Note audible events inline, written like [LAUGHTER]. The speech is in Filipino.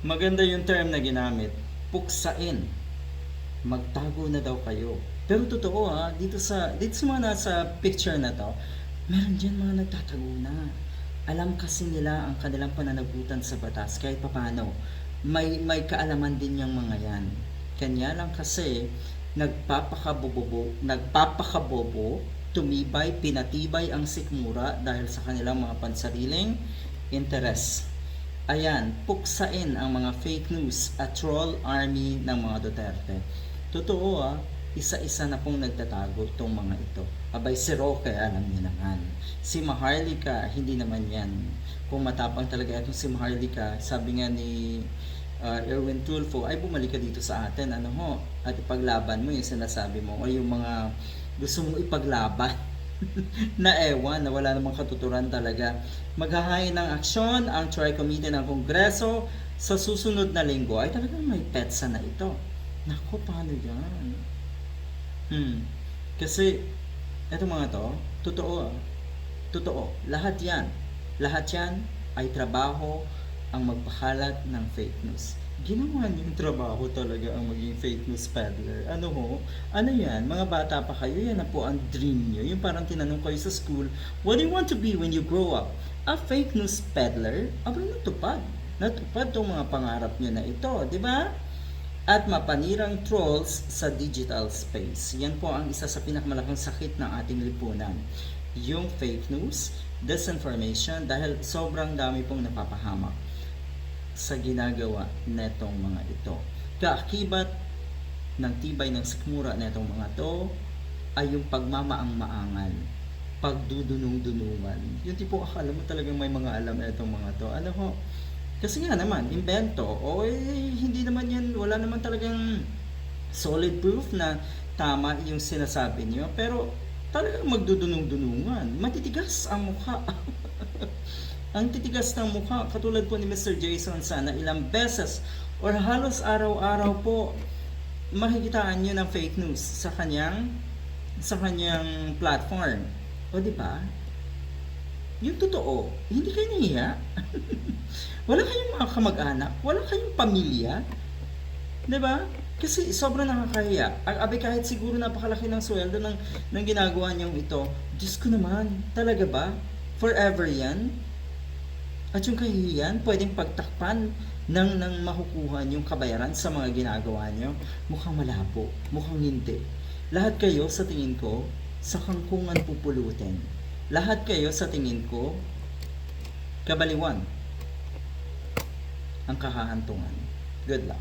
Maganda yung term na ginamit, puksain. Magtago na daw kayo. Pero totoo ha, dito sa dito sa mga nasa picture na to, meron diyan mga nagtatago na. Alam kasi nila ang kanilang pananagutan sa batas kahit papano. May may kaalaman din yung mga yan. Kanya lang kasi nagpapakabobo, nagpapakabobo, tumibay, pinatibay ang sikmura dahil sa kanilang mga pansariling interes. Ayan, puksain ang mga fake news at troll army ng mga Duterte. Totoo ah, isa-isa na pong nagtatago itong mga ito. Abay si Roque, alam niyo naman. Si Maharlika, hindi naman yan. Kung matapang talaga itong si Maharlika, sabi nga ni uh, Erwin Tulfo, ay bumalik ka dito sa atin, ano ho, at ipaglaban mo yung sinasabi mo, o yung mga gusto mong ipaglaban [LAUGHS] na ewan, na wala namang katuturan talaga. Maghahain ng aksyon ang Tri-Committee ng Kongreso sa susunod na linggo ay talagang may petsa na ito. Nako, paano yan? Hmm. Kasi, eto mga to, totoo. ah. Totoo. Lahat yan. Lahat yan ay trabaho ang magpakalat ng fake news. Ginawa niyo yung trabaho talaga ang maging fake news peddler. Ano ho? Ano yan? Mga bata pa kayo, yan na po ang dream niyo. Yung parang tinanong kayo sa school, what do you want to be when you grow up? A fake news peddler? Aba, natupad. Natupad tong mga pangarap niyo na ito, di ba? at mapanirang trolls sa digital space. Yan po ang isa sa pinakamalaking sakit ng ating lipunan. Yung fake news, disinformation, dahil sobrang dami pong napapahamak sa ginagawa netong mga ito. Kaakibat ng tibay ng sikmura netong mga to ay yung pagmamaang-maangan, pagdudunong-dunungan. Yung tipo akala mo talagang may mga alam netong mga to. Ano ho? Kasi nga naman, invento, o eh, hindi naman yan, wala naman talagang solid proof na tama yung sinasabi niyo. Pero talagang magdudunong-dunungan. Matitigas ang mukha. [LAUGHS] ang titigas ng mukha, katulad po ni Mr. Jason sana ilang beses or halos araw-araw po makikitaan nyo ng fake news sa kanyang sa kanyang platform. O di ba? Yung totoo, hindi kayo nahiya. [LAUGHS] wala kayong mga kamag-anak, wala kayong pamilya. 'Di ba? Kasi sobrang nakakahiya. Abi kahit siguro napakalaki ng sweldo ng ng ginagawa niyong ito. Diyos ko naman, talaga ba? Forever 'yan? At yung kahihiyan, pwedeng pagtakpan ng ng makukuha yung kabayaran sa mga ginagawa niyo. Mukhang malabo, mukhang hindi. Lahat kayo sa tingin ko sa kangkungan pupulutin. Lahat kayo sa tingin ko kabaliwan ang kahahantungan. Good luck.